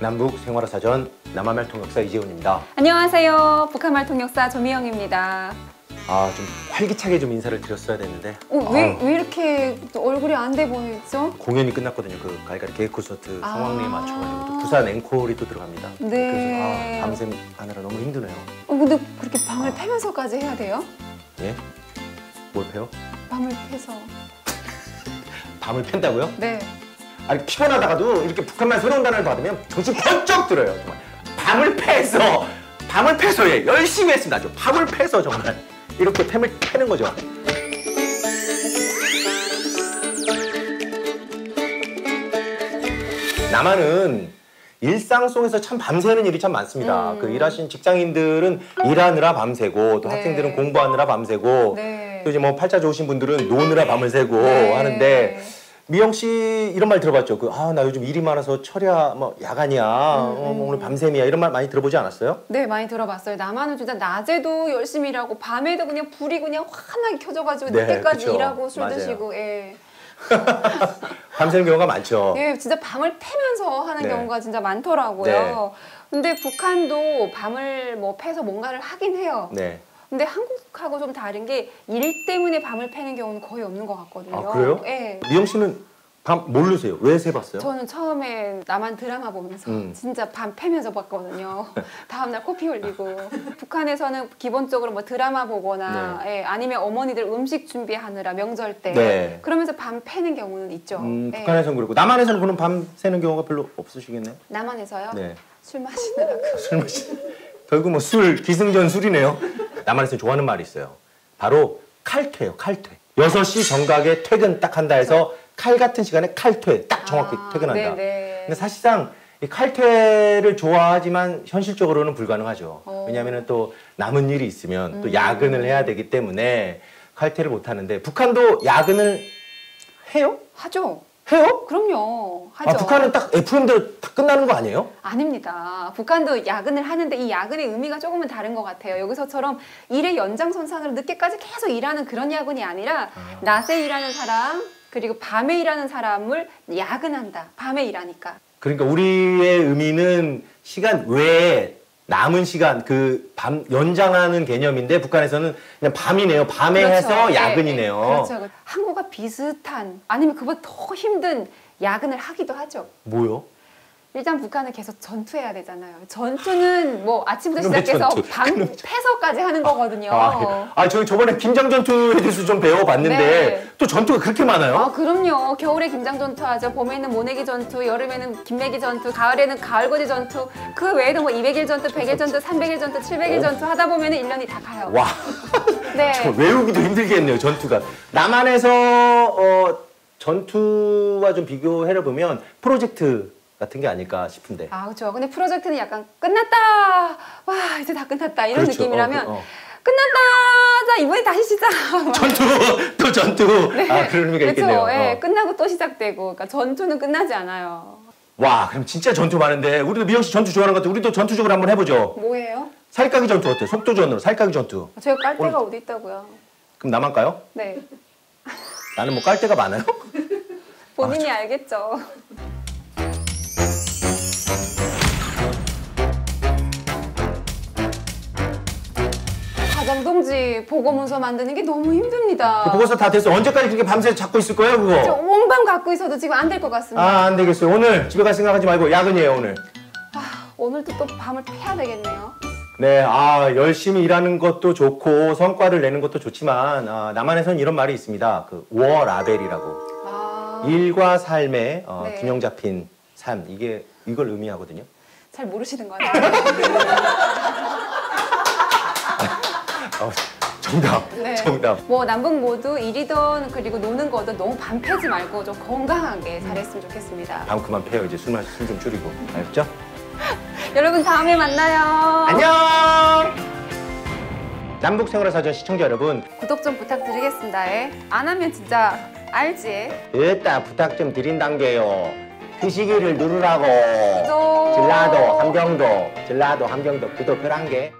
남북 생활화 사전 남한말 통역사 이재훈입니다. 안녕하세요. 북한말 통역사 조미영입니다. 아 좀 활기차게 좀 인사를 드렸어야 됐는데 어, 왜, 아우, 왜 이렇게 또 얼굴이 안 돼 보이죠? 공연이 끝났거든요. 그 갈갈이 개그 콘서트 아. 상황리에 맞춰가지고 또 부산 앵콜이 또 들어갑니다. 네. 그래서 아, 밤샘 하느라 너무 힘드네요. 어, 근데 그렇게 밤을 패면서까지 해야 돼요? 예? 뭘 패요? 밤을 패서. 밤을 팬다고요? 네. 아니 피곤하다가도 이렇게 북한말 새로운 단어를 받으면 정신 번쩍 들어요. 정말 밤을 패서 밤을 패서 예 열심히 했습니다. 아주 밤을 패서 정말 이렇게 템을 패는 거죠. 남한은 일상 속에서 참 밤새는 일이 참 많습니다. 음. 그 일하신 직장인들은 일하느라 밤새고 또 네. 학생들은 공부하느라 밤새고 네. 또 이제 뭐 팔자 좋으신 분들은 노느라 밤을 새고 네. 하는데 미영 씨 이런 말 들어봤죠? 그 아 나 요즘 일이 많아서 철야 뭐 야간이야, 어, 뭐 오늘 밤샘이야 이런 말 많이 들어보지 않았어요? 네, 많이 들어봤어요. 남한은 진짜 낮에도 열심히 일하고 밤에도 그냥 불이 그냥 환하게 켜져가지고 네, 늦게까지 그쵸. 일하고 술 맞아요. 드시고, 예. 밤새는 경우가 많죠. 예, 진짜 밤을 패면서 하는 네. 경우가 진짜 많더라고요. 근데 북한도 밤을 뭐 패서 뭔가를 하긴 해요. 네. 근데 한국하고 좀 다른 게 일 때문에 밤을 패는 경우는 거의 없는 것 같거든요. 아 그래요? 예. 미영 씨는 밤 모르세요? 왜 새봤어요? 저는 처음에 남한 드라마 보면서 음. 진짜 밤 패면서 봤거든요. 다음날 코피 흘리고. 북한에서는 기본적으로 뭐 드라마 보거나 예, 아니면 어머니들 음식 준비하느라 명절 때 네. 그러면서 밤 패는 경우는 있죠. 음, 예. 북한에서는 그렇고 남한에서는 그럼 밤 새는 경우가 별로 없으시겠네요. 남한에서요? 네. 술 마시느라고. 술 마시. 결국 뭐 술 기승전 술이네요. 남한에서 좋아하는 말이 있어요. 바로 칼퇴요. 칼퇴. 6시 정각에 퇴근 딱 한다 해서 칼 같은 시간에 칼퇴 딱 정확히 아, 퇴근한다. 네네. 근데 사실상 이 칼퇴를 좋아하지만 현실적으로는 불가능하죠. 어. 왜냐하면 또 남은 일이 있으면 또 음. 야근을 해야 되기 때문에 칼퇴를 못 하는데 북한도 야근을 해요? 하죠. 해요? 그럼요. 하죠. 아, 북한은 딱 FM대로 다 끝나는 거 아니에요? 아닙니다. 북한도 야근을 하는데 이 야근의 의미가 조금은 다른 것 같아요. 여기서처럼 일의 연장선상으로 늦게까지 계속 일하는 그런 야근이 아니라 낮에 일하는 사람 그리고 밤에 일하는 사람을 야근한다. 밤에 일하니까. 그러니까 우리의 의미는 시간 외에 남은 시간 그 밤 연장하는 개념인데 북한에서는 그냥 밤이네요. 밤에 그렇죠. 해서 예, 야근이네요. 예. 그렇죠. 한국과 비슷한 아니면 그보다 더 힘든 야근을 하기도 하죠. 뭐요? 일단 북한은 계속 전투해야 되잖아요. 전투는 뭐 아침부터 시작해서 전투, 밤 패서까지 하는 거거든요. 아, 아, 저희 저번에 김장 전투에 대해서 좀 배워봤는데 네. 또 전투가 그렇게 많아요? 아 그럼요. 겨울에 김장 전투 하죠. 봄에는 모내기 전투, 여름에는 김매기 전투, 가을에는 가을고지 전투. 그 외에도 뭐 200일 전투, 100일 전투, 300일 전투, 700일 어. 전투 하다 보면 은 1년이 다 가요. 와, 네. 외우기도 힘들겠네요. 전투가 남한에서 어, 전투와 좀 비교해 보면 프로젝트 같은 게 아닐까 싶은데. 아 그렇죠. 근데 프로젝트는 약간 끝났다. 와 이제 다 끝났다 이런 그렇죠. 느낌이라면 어, 어. 끝났다. 자 이번에 다시 시작. 전투 또 전투. 아 그런 의미가 있겠네요. 그렇죠. 예, 어. 끝나고 또 시작되고. 그러니까 전투는 끝나지 않아요. 와, 그럼 진짜 전투 많은데 우리도 미영 씨 전투 좋아하는 것 같아. 우리도 전투적으로 한번 해보죠. 뭐예요? 살까기 전투 어때? 속도전으로 살까기 전투. 제가 깔 데가 어디 있다고요? 그럼 나만 까요? 네. 나는 뭐 깔 데가 많아요? 본인이 알겠죠. 과장 동지 보고 문서 만드는 게 너무 힘듭니다. 그 보고서 다 됐어. 언제까지 그렇게 밤새 잡고 있을 거예요, 저 그거? 온밤 갖고 있어도 지금 안 될 것 같습니다. 아, 안 되겠어요. 오늘 집에 갈 생각하지 말고 야근이에요, 오늘. 아, 오늘도 또 밤을 패야 되겠네요. 네, 아, 열심히 일하는 것도 좋고 성과를 내는 것도 좋지만 아, 남한에서는 이런 말이 있습니다. 그 워라벨이라고. 아, 일과 삶의 어, 네. 균형 잡힌 삶. 이게 이걸 의미하거든요. 잘 모르시는 것 같아요. 어, 정답. 네. 정답. 뭐 남북 모두 일이든 그리고 노는 거든 너무 밤 패지 말고 좀 건강하게 잘했으면 좋겠습니다. 다음 그만 패요. 이제 술 마시 술좀 줄이고. 알겠죠? 여러분 다음에 만나요. 안녕! 남북 생활의 사전 시청자 여러분, 구독 좀 부탁드리겠습니다. 예. 안 하면 진짜 알지? 으따 부탁 좀 드린단 게요. 그 시기를 누르라고. 구독. 전라도 함경도, 전라도 함경도 구독 그란 게.